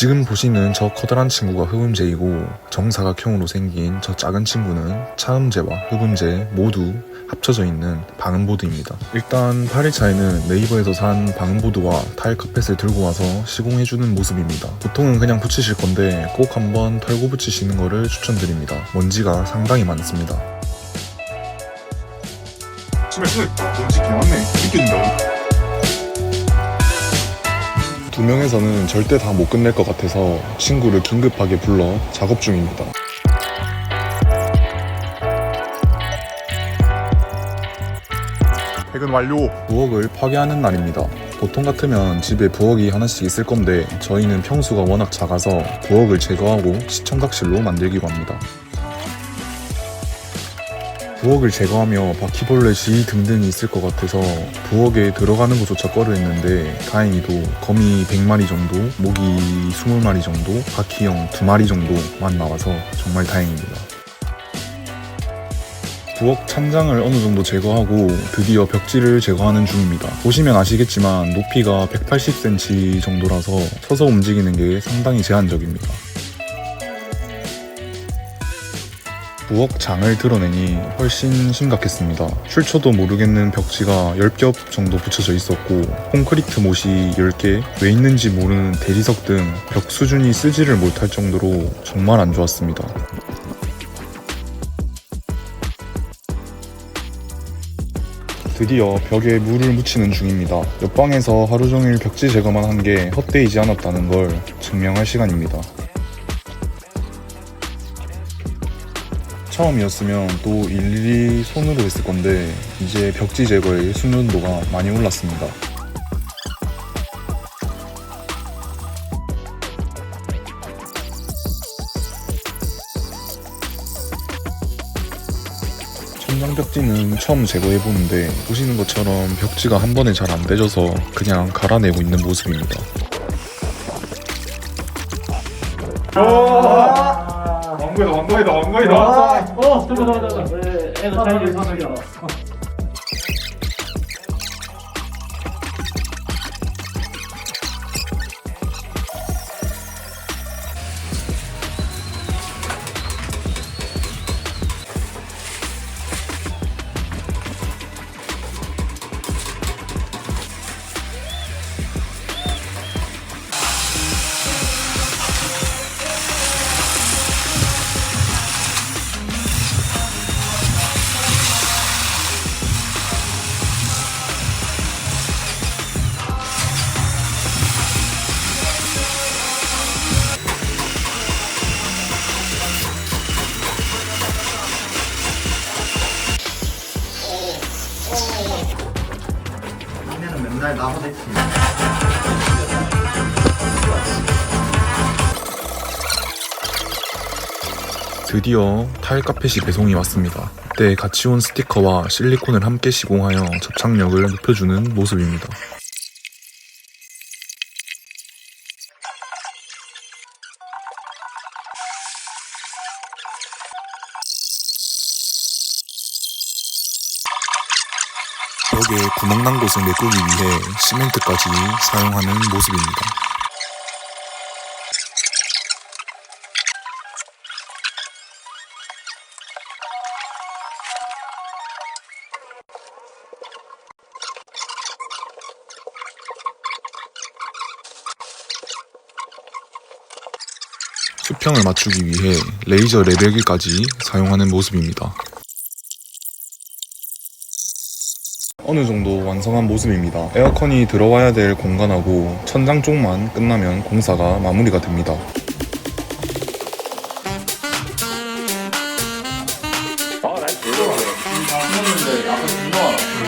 지금 보시는 저 커다란 친구가 흡음재이고 정사각형으로 생긴 저 작은 친구는 차음재와 흡음재 모두 합쳐져 있는 방음보드입니다. 일단 8일차에는 네이버에서 산 방음보드와 타일 카펫을 들고 와서 시공해주는 모습입니다. 보통은 그냥 붙이실 건데 꼭 한번 털고 붙이시는 거를 추천드립니다. 먼지가 상당히 많습니다. 심해 심해 뭔지 개맞네 느껴진다 두 명에서는 절대 다 못 끝낼 것 같아서 친구를 긴급하게 불러 작업 중입니다. 퇴근 완료 부엌을 파괴하는 날입니다. 보통 같으면 집에 부엌이 하나씩 있을 건데 저희는 평수가 워낙 작아서 부엌을 제거하고 시청각실로 만들기로 합니다. 부엌을 제거하며 바퀴벌레 쥐 등등이 있을 것 같아서 부엌에 들어가는 것조차 꺼려했는데 다행히도 거미 100마리 정도, 모기 20마리 정도, 바퀴형 2마리 정도만 나와서 정말 다행입니다. 부엌 찬장을 어느 정도 제거하고 드디어 벽지를 제거하는 중입니다. 보시면 아시겠지만 높이가 180cm 정도라서 서서 움직이는 게 상당히 제한적입니다. 부엌 장을 드러내니 훨씬 심각했습니다. 출처도 모르겠는 벽지가 10겹 정도 붙여져 있었고 콘크리트 못이 10개, 왜 있는지 모르는 대리석 등 벽 수준이 쓰지를 못할 정도로 정말 안 좋았습니다. 드디어 벽에 물을 묻히는 중입니다. 옆방에서 하루 종일 벽지 제거만 한 게 헛되이지 않았다는 걸 증명할 시간입니다. 처음이었으면 또 일일이 손으로 했을 건데 이제 벽지 제거의 숙련도가 많이 올랐습니다. 천장 벽지는 처음 제거해보는데 보시는 것처럼 벽지가 한 번에 잘안 떼져서 그냥 갈아내고 있는 모습입니다. 왕거이다 왕거이다 왕거이다 어, 잠깐, 잠깐, 잠깐. 네, 애가 잘. 니네 날 대치 드디어 타일 카펫이 배송이 왔습니다. 이때 같이 온 스티커와 실리콘을 함께 시공하여 접착력을 높여주는 모습입니다. 벽에 구멍난 곳을 메꾸기 위해 시멘트까지 사용하는 모습입니다. 수평을 맞추기 위해 레이저 레벨기까지 사용하는 모습입니다. 어느 정도 완성한 모습입니다. 에어컨이 들어와야 될 공간하고 천장 쪽만 끝나면 공사가 마무리가 됩니다. 아, 난 불러. 아, 불러.